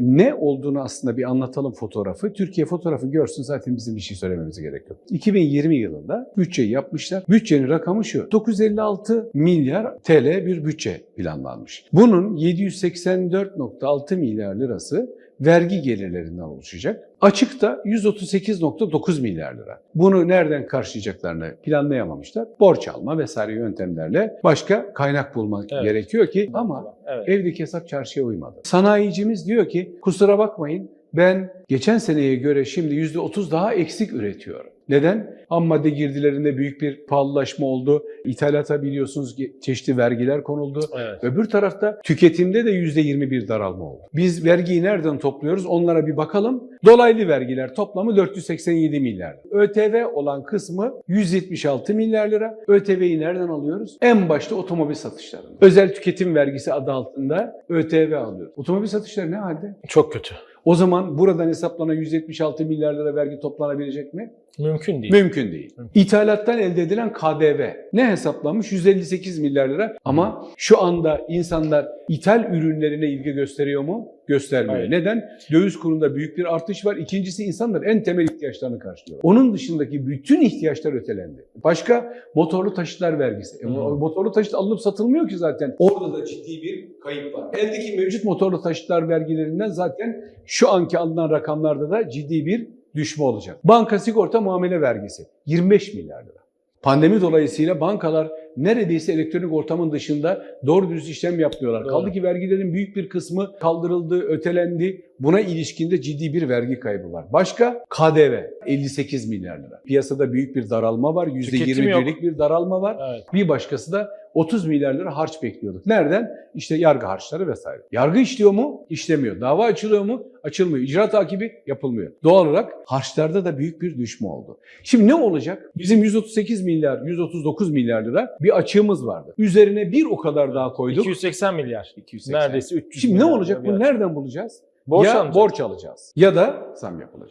Ne olduğunu aslında bir anlatalım fotoğrafı. Türkiye fotoğrafı görsün zaten bizim bir şey söylememize gerek yok. 2020 yılında bütçeyi yapmışlar. Bütçenin rakamı şu. 956 milyar TL bir bütçe planlanmış. Bunun 784.6 milyar lirası vergi gelirlerinden oluşacak. Açıkta 138.9 milyar lira. Bunu nereden karşılayacaklarını planlayamamışlar. Borç alma vesaire yöntemlerle başka kaynak bulmak Evet. gerekiyor ki ama Evet. evdeki hesap çarşıya uymadı. Sanayicimiz diyor ki kusura bakmayın ben geçen seneye göre şimdi %30 daha eksik üretiyorum. Neden? Ham madde girdilerinde büyük bir pahalılaşma oldu. İthalata biliyorsunuz ki çeşitli vergiler konuldu. Evet. Öbür tarafta tüketimde de %20 bir daralma oldu. Biz vergiyi nereden topluyoruz onlara bir bakalım. Dolaylı vergiler toplamı 487 milyar. ÖTV olan kısmı 176 milyar lira. ÖTV'yi nereden alıyoruz? En başta otomobil satışlarında. Özel tüketim vergisi adı altında ÖTV alıyoruz. Otomobil satışları ne halde? Çok kötü. O zaman buradan hesaplanan 176 milyar lira vergi toplanabilecek mi? Mümkün değil. Mümkün değil. İthalattan elde edilen KDV ne hesaplanmış? 158 milyar lira. Ama şu anda insanlar ithal ürünlerine ilgi gösteriyor mu? Göstermiyor. Hayır. Neden? Döviz kurunda büyük bir artış var. İkincisi insanlar en temel ihtiyaçlarını karşılıyor. Onun dışındaki bütün ihtiyaçlar ötelendi. Başka motorlu taşıtlar vergisi. E, Hmm. Motorlu taşıt alınıp satılmıyor ki zaten. Orada da ciddi bir kayıp var. Eldeki mevcut motorlu taşıtlar vergilerinden zaten şu anki alınan rakamlarda da ciddi bir düşme olacak. Banka sigorta muamele vergisi 25 milyar lira. Pandemi dolayısıyla bankalar neredeyse elektronik ortamın dışında doğru dürüst işlem yapmıyorlar. Doğru. Kaldı ki vergilerin büyük bir kısmı kaldırıldı, ötelendi. Buna ilişkinde ciddi bir vergi kaybı var. Başka KDV 58 milyar lira. Piyasada büyük bir daralma var. Tüketim yok. %21'lik bir daralma var. Evet. Bir başkası da 30 milyar lira harç bekliyorduk. Nereden? İşte yargı harçları vesaire. Yargı işliyor mu? İşlemiyor. Dava açılıyor mu? Açılmıyor. İcra takibi yapılmıyor. Doğal olarak harçlarda da büyük bir düşme oldu. Şimdi ne olacak? Bizim 138 milyar, 139 milyar lira bir açığımız vardı. Üzerine bir o kadar daha koyduk. 280 milyar. 280. Neredeyse 300 Şimdi ne olacak? Bunu nereden bulacağız? Borç ya alacak. borç alacağız ya da zam yapılacak.